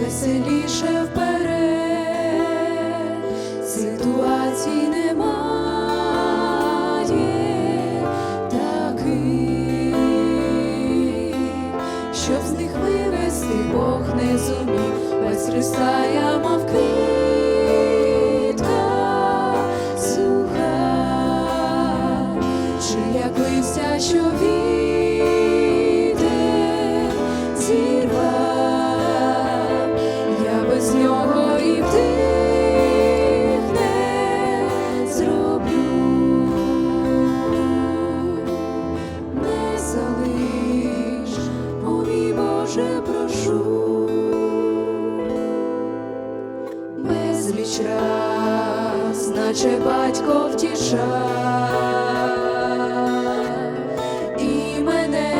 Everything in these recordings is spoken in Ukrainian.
веселіше вперед, ситуацій немає таких, щоб з них вивести Бог не зумів, без Христа я мав квітка залиш, о мій Боже, прошу. Безліч раз, наче батько втішав, і мене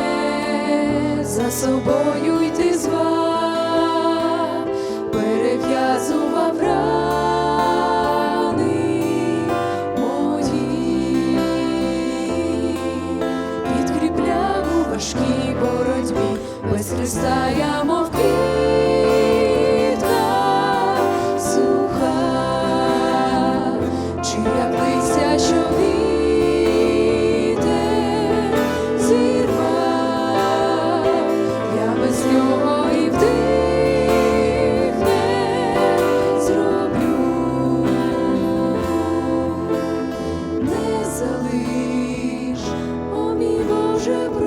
за собою важкій боротьбі, без Христа я мов квітка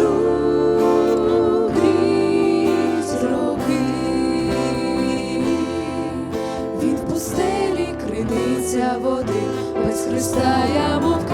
побіжу крізь роки, він в пустелі криниця води, без Христа я мов